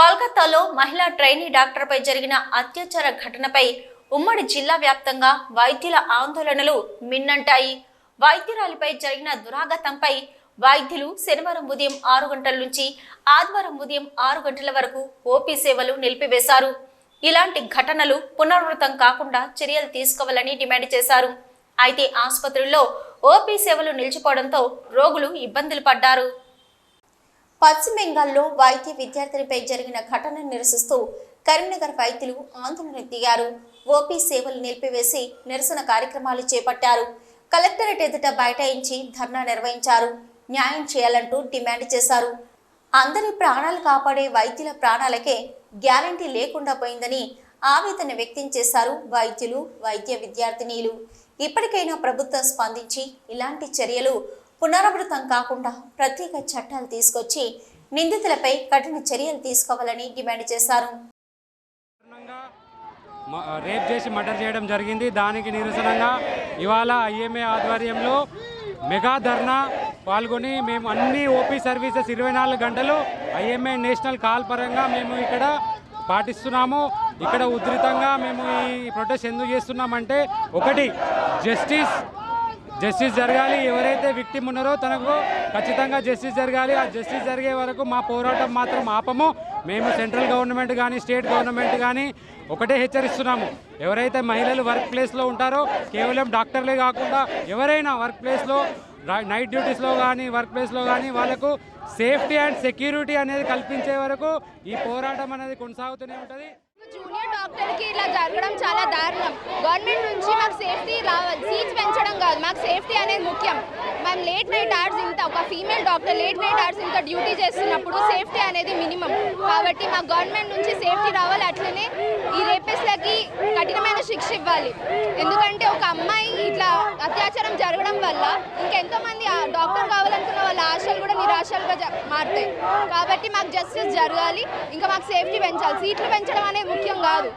కోల్కతాలో మహిళా ట్రైనీ డాక్టర్పై జరిగిన అత్యాచార ఘటనపై ఉమ్మడి జిల్లా వ్యాప్తంగా వైద్యుల ఆందోళనలు మిన్నంటాయి. వైద్యురాలిపై జరిగిన దురాఘాతంపై వైద్యులు శనివారం ఉదయం ఆరు గంటల నుంచి ఆదివారం ఉదయం ఆరు గంటల వరకు ఓపీ సేవలు నిలిపివేశారు. ఇలాంటి ఘటనలు పునరావృతం కాకుండా చర్యలు తీసుకోవాలని డిమాండ్ చేశారు. అయితే ఆసుపత్రుల్లో ఓపీ సేవలు నిలిచిపోవడంతో రోగులు ఇబ్బందులు పడ్డారు. పశ్చిమ బెంగాల్లో వైద్య విద్యార్థినిపై జరిగిన ఘటనను నిరసిస్తూ కరీంనగర్ వైద్యులు ఆందోళన దిగారు. ఓపీ సేవలు నిలిపివేసి నిరసన కార్యక్రమాలు చేపట్టారు. కలెక్టరేట్ ఎదుట బైఠాయించి ధర్నా నిర్వహించారు. న్యాయం చేయాలంటూ డిమాండ్ చేశారు. అందరి ప్రాణాలు కాపాడే వైద్యుల ప్రాణాలకే గ్యారంటీ లేకుండా పోయిందని ఆవేదన వ్యక్తం చేశారు వైద్యులు వైద్య విద్యార్థినీలు. ఇప్పటికైనా ప్రభుత్వం స్పందించి ఇలాంటి చర్యలు పునరావృతం కాకుండా ప్రత్యేక చట్టాలు తీసుకొచ్చి నిందితులపై కఠిన చర్యలు తీసుకోవాలని డిమాండ్ చేశారు. రేప్ చేసి మర్డర్ చేయడం జరిగింది. దానికి నిరసనంగా ఇవాళ ఐఎంఏ ఆధ్వర్యంలో మెగా ధర్నా పాల్గొని మేము అన్ని ఓపీ సర్వీసెస్ ఇరవై నాలుగు గంటలు ఐఎంఏ నేషనల్ కాల్ పరంగా మేము ఇక్కడ పాటిస్తున్నాము. ఇక్కడ ఉధృతంగా మేము ఈ ప్రొటెస్ట్ ఎందుకు చేస్తున్నామంటే ఒకటి జస్టిస్ జస్టిస్ జరగాలి. ఎవరైతే విక్టిమ్ ఉన్నారో తనకు ఖచ్చితంగా జస్టిస్ జరగాలి. ఆ జస్టిస్ జరిగే వరకు మా పోరాటం మాత్రం ఆపము. మేము సెంట్రల్ గవర్నమెంట్ కానీ స్టేట్ గవర్నమెంట్ కానీ ఒకటే హెచ్చరిస్తున్నాము. ఎవరైతే మహిళలు వర్క్ ప్లేస్లో ఉంటారో కేవలం డాక్టర్లే కాకుండా ఎవరైనా వర్క్ ప్లేస్లో నైట్ డ్యూటీస్లో కానీ వర్క్ ప్లేస్లో కానీ వాళ్ళకు సేఫ్టీ అండ్ సెక్యూరిటీ అనేది కల్పించే వరకు ఈ పోరాటం అనేది కొనసాగుతూనే ఉంటుంది. జూనియర్ డాక్టర్కి జరగడం చాలా దారుణం. గవర్నమెంట్ నుంచి మాకు సేఫ్టీ రావాలి సీట్స్ పెంచడం కాదు. మాకు సేఫ్టీ అనేది ముఖ్యం. మేము లేట్ నైట్ అవర్స్ ఇంత ఒక female doctor late night hours ఇంత డ్యూటీ చేస్తున్నప్పుడు సేఫ్టీ అనేది మినిమం కాబట్టి మాకు గవర్నమెంట్ నుంచి సేఫ్టీ రావాలి అట్లనే ఈ రేపిస్ట్లకి కఠినమైన శిక్ష ఇవ్వాలి. ఎందుకు ఒక అమ్మాయి ఇట్లా అత్యాచారం జరగడం వల్ల ఇంకెంతో మంది డాక్టర్ కావాలనుకున్న వాళ్ళ ఆశలు కూడా నిరాశలుగా మారుతాయి. కాబట్టి మాకు జస్టిస్ జరగాలి ఇంకా మాకు సేఫ్టీ పెంచాలి. సీట్లు పెంచడం అనేది ముఖ్యం కాదు.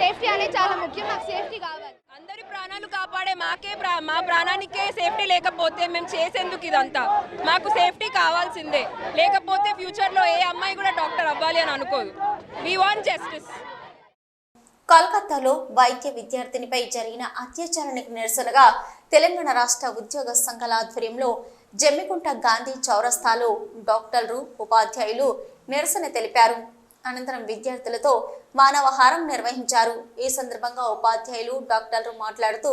సేఫ్టీ అనేది చాలా ముఖ్యం మాకు సేఫ్టీ కావాలి. అందరి ప్రాణాలు కాపాడే మాకే ప్రా మా ప్రాణానికే సేఫ్టీ లేకపోతే మేము చేసేందుకు ఇదంతా. మాకు సేఫ్టీ కావాల్సిందే. లేకపోతే ఫ్యూచర్లో ఏ అమ్మాయి కూడా డాక్టర్ అవ్వాలి అని అనుకోదు. వీ వాంట్ జస్టిస్ కలకత్తాలో వైద్య విద్యార్థినిపై జరిగిన అత్యాచారానికి నిరసనగా తెలంగాణ రాష్ట్ర ఉద్యోగ సంఘాల ఆధ్వర్యంలో జమ్మికుంట గాంధీ చౌరస్తాలో డాక్టర్లు ఉపాధ్యాయులు నిరసన తెలిపారు. అనంతరం విద్యార్థులతో మానవహారం నిర్వహించారు. ఈ సందర్భంగా ఉపాధ్యాయులు డాక్టర్లు మాట్లాడుతూ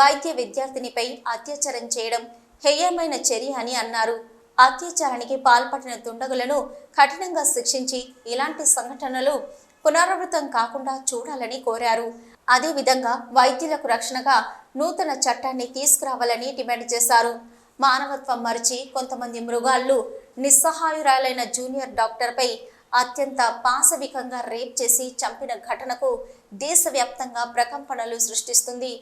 వైద్య విద్యార్థినిపై అత్యాచారం చేయడం హేయమైన చర్య అని అన్నారు. అత్యాచారానికి పాల్పడిన దుండగులను కఠినంగా శిక్షించి ఇలాంటి సంఘటనలు పునరావృతం కాకుండా చూడాలని కోరారు. అదేవిధంగా వైద్యులకు రక్షణగా నూతన చట్టాన్ని తీసుకురావాలని డిమాండ్ చేశారు. మానవత్వం మరిచి కొంతమంది మృగాళ్ళు నిస్సహాయురాలైన జూనియర్ డాక్టర్పై అత్యంత పాశవికంగా రేప్ చేసి చంపిన ఘటనకు దేశవ్యాప్తంగా ప్రకంపనలు సృష్టిస్తుంది.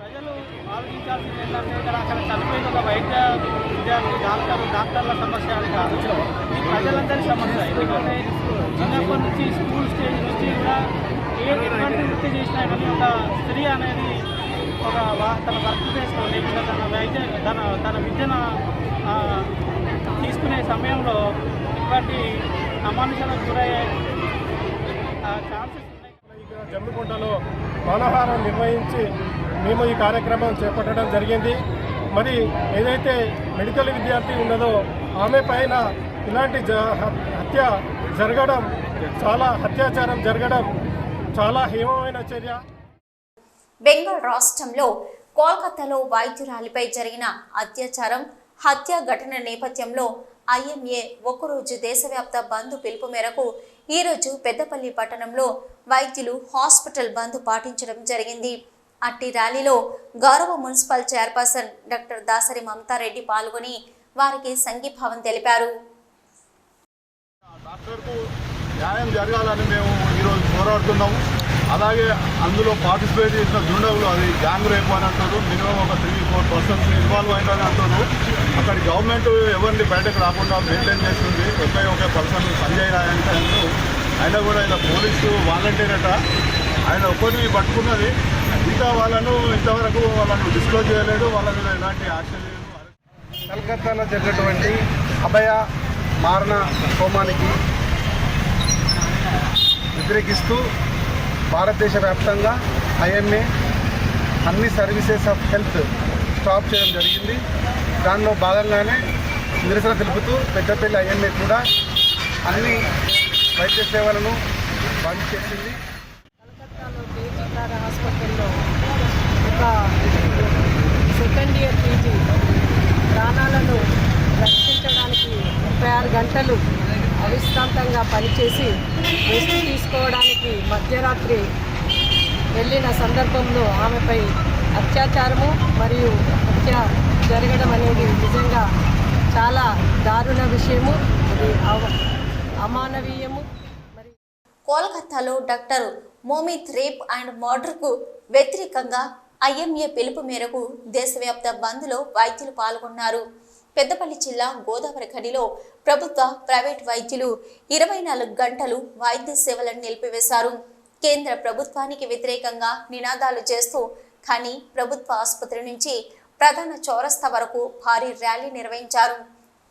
ప్రజలు ఆలోచించాల్సింది ఏంటంటే ఇక్కడ అక్కడ చనిపోయిన ఒక వైద్య విద్యార్థి డాక్టర్ డాక్టర్ల సమస్య అని కాదు. ఈ ప్రజలందరి సమస్య. ఎందుకంటే చిన్నప్పటి నుంచి స్కూల్ స్టేజ్ నుంచి కూడా ఏ ఎటువంటి వృత్తి చేసినా కానీ ఒక స్త్రీ అనేది ఒక తన వర్క్ ప్లేస్లో లేకుండా తన వైద్య తన తన విద్యను తీసుకునే సమయంలో ఇటువంటి అమానుషాలకు గురయ్యే ఛాన్సెస్ ఉన్నాయి. జమ్మికుంటలో మనహారం నిర్వహించి మేము ఈ కార్యక్రమం చేపట్టడం జరిగింది. మరి ఏదైతే మెడికల్ విద్యార్థి ఉన్నదో ఆమె పైన ఇలాంటి హత్య జరగడం చాలా అత్యాచారం జరగడం చాలా హేమమైన చర్య. బెంగాల్ రాష్ట్రంలో కోల్కతాలో వైద్యురాలిపై జరిగిన అత్యాచారం హత్య ఘటన నేపథ్యంలో ఐఎంఏ ఒకరోజు దేశవ్యాప్త బంద్ పిలుపు మేరకు ఈరోజు పెద్దపల్లి పట్టణంలో వైద్యులు హాస్పిటల్ బంద్ పాటించడం జరిగింది. అట్టి ర్యాలీలో గౌరవ municipal chairperson doctor Dasari Mamata Reddy పాల్గొని వారికి సంఘీభావం తెలిపారు. న్యాయం జరగాలని మేము ఈరోజు పోరాడుతున్నాము. అలాగే అందులో పార్టిసిపేట్ చేసిన దుండగులు అది గ్యాంగ్ రేపు అని అంటారు మినిమం ఒక త్రీ ఫోర్ పర్సన్స్ ఇన్వాల్వ్ అయినని అంటారు. అక్కడ గవర్నమెంట్ ఎవరిని బయటకు రాకుండా మెయింటైన్ చేస్తుంది. ఒకే ఒకే పర్సన్ సంజయ్ రాయ్ అంటే ఆయన కూడా ఇలా పోలీసు వాలంటీర్ అట. ఆయన ఒక్కరిని పట్టుకున్నది ఇంకా వాళ్ళను ఇంతవరకు వాళ్ళను డిస్క్లోజ్ చేయలేదు. వాళ్ళ ఎలాంటి యాక్షన్ లేదు. కలకత్తాలో జరిగినటువంటి అభయ మారణ హోమానికి వ్యతిరేకిస్తూ భారతదేశ వ్యాప్తంగా ఐఎంఏ అన్ని సర్వీసెస్ ఆఫ్ హెల్త్ స్టాప్ చేయడం జరిగింది. దానిలో భాగంగానే నిరసన తెలుపుతూ పెద్దపల్లి ఐఎంఏ కూడా అన్ని వైద్య సేవలను బంద్ చేసింది. ఒక సెకండ్ ఇయర్ పీజీ ప్రాణాలను రక్షించడానికి ముప్పై ఆరు గంటలు అవిశ్రాంతంగా పనిచేసి రెస్ట్ తీసుకోవడానికి మధ్యరాత్రి వెళ్ళిన సందర్భంలో ఆమెపై అత్యాచారము మరియు హత్య జరగడం అనేది నిజంగా చాలా దారుణ విషయము. అవ- అమానవీయము. కోల్కతాలో డాక్టర్ మోమిత్ రేప్ అండ్ మర్డర్కు వ్యతిరేకంగా ఐఎంఏ పిలుపు మేరకు దేశవ్యాప్త బంద్లో వైద్యులు పాల్గొన్నారు. పెద్దపల్లి జిల్లా గోదావరి ఖనిలో ప్రభుత్వ ప్రైవేట్ వైద్యులు ఇరవై నాలుగు గంటలు వైద్య సేవలను నిలిపివేశారు. కేంద్ర ప్రభుత్వానికి వ్యతిరేకంగా నినాదాలు చేస్తూ ఖని ప్రభుత్వ ఆసుపత్రి నుంచి ప్రధాన చౌరస్తా వరకు భారీ ర్యాలీ నిర్వహించారు.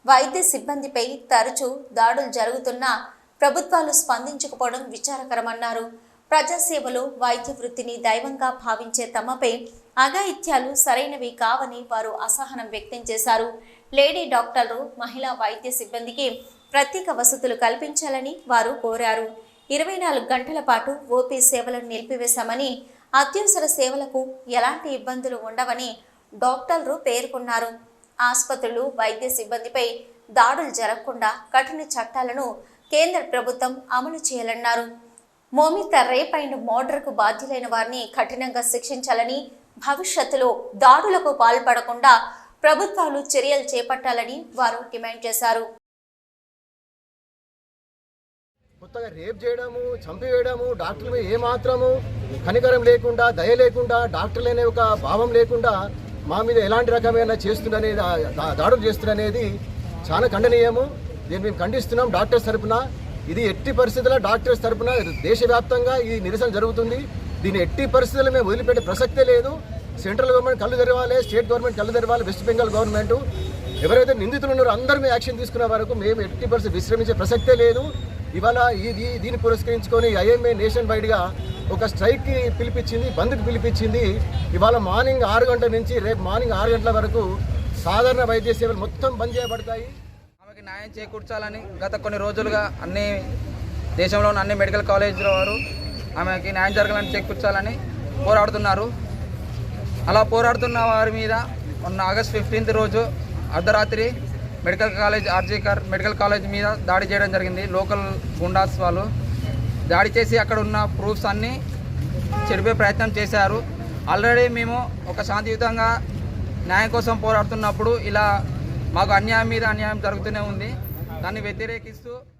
వైద్య సిబ్బందిపై తరచూ దాడులు జరుగుతున్నా ప్రభుత్వాలు స్పందించకపోవడం విచారకరమన్నారు. ప్రజాసేవలో వైద్య వృత్తిని దైవంగా భావించే తమపై అఘాయిత్యాలు సరైనవి కావని వారు అసహనం వ్యక్తం చేశారు. లేడీ డాక్టర్లు మహిళా వైద్య సిబ్బందికి ప్రత్యేక వసతులు కల్పించాలని వారు కోరారు. ఇరవై నాలుగు గంటల పాటు ఓపీ సేవలను నిలిపివేశామని అత్యవసర సేవలకు ఎలాంటి ఇబ్బందులు ఉండవని డాక్టర్లు పేర్కొన్నారు. ఆసుపత్రులు వైద్య సిబ్బందిపై దాడులు జరగకుండా కఠిన చట్టాలను కేంద్ర ప్రభుత్వం అమలు చేయాలన్నారు. మోమిత రేప్ అండ్ మోడర్కు బాధ్యులైన వారిని కఠినంగా శిక్షించాలని భవిష్యత్తులో దాడులకు పాల్పడకుండా ప్రభుత్వాలు చర్యలు చేపట్టాలని వారు డిమాండ్ చేశారు. కొత్తగా రేప్ చేయడము చంపివేయడము డాక్టర్ల మీద ఏమాత్రము కనికరం లేకుండా దయ లేకుండా డాక్టర్లు అనే ఒక భావం లేకుండా మా మీద ఎలాంటి రకమైన చేస్తుందనేది దాడులు చేస్తుందనేది చాలా ఖండనీయము. దీన్ని మేము ఖండిస్తున్నాం డాక్టర్స్ తరపున. ఇది ఎట్టి పరిస్థితుల్లో డాక్టర్స్ తరపున దేశవ్యాప్తంగా ఈ నిరసన జరుగుతుంది. దీన్ని ఎట్టి పరిస్థితుల్లో మేము వదిలిపెట్టే ప్రసక్తే లేదు. సెంట్రల్ గవర్నమెంట్ కళ్ళు తెరవాలి స్టేట్ గవర్నమెంట్ కళ్ళు తెరవాలి వెస్ట్ బెంగాల్ గవర్నమెంట్. ఎవరైతే నిందితులు ఉన్నారో అందరూ మేము యాక్షన్ తీసుకునే వరకు మేము ఎట్టి పరిస్థితి విశ్రమించే ప్రసక్తే లేదు. ఇవాళ ఇది దీన్ని పురస్కరించుకొని ఐఎంఏ నేషన్ వైడ్గా ఒక స్ట్రైక్కి పిలిపించింది బంద్కి పిలిపించింది. ఇవాళ మార్నింగ్ ఆరు గంటల నుంచి రేపు మార్నింగ్ ఆరు గంటల వరకు సాధారణ వైద్య సేవలు మొత్తం బంద్ చేయబడతాయి. న్యాయం చేకూర్చాలని గత కొన్ని రోజులుగా అన్ని దేశంలో ఉన్న అన్ని మెడికల్ కాలేజీల వారు ఆమెకి న్యాయం జరగాలని చేకూర్చాలని పోరాడుతున్నారు. అలా పోరాడుతున్న వారి మీద మొన్న ఆగస్ట్ ఫిఫ్టీన్త్ రోజు అర్ధరాత్రి medical college RG Kar medical college మీద దాడి చేయడం జరిగింది. లోకల్ గుండాస్ వాళ్ళు దాడి చేసి అక్కడ ఉన్న ప్రూఫ్స్ అన్నీ చెడిపే ప్రయత్నం చేశారు. ఆల్రెడీ మేము ఒక శాంతియుతంగా న్యాయం కోసం పోరాడుతున్నప్పుడు ఇలా మాకు అన్యాయం మీద అన్యాయం జరుగుతూనే ఉంది. దాన్ని వ్యతిరేకిస్తూ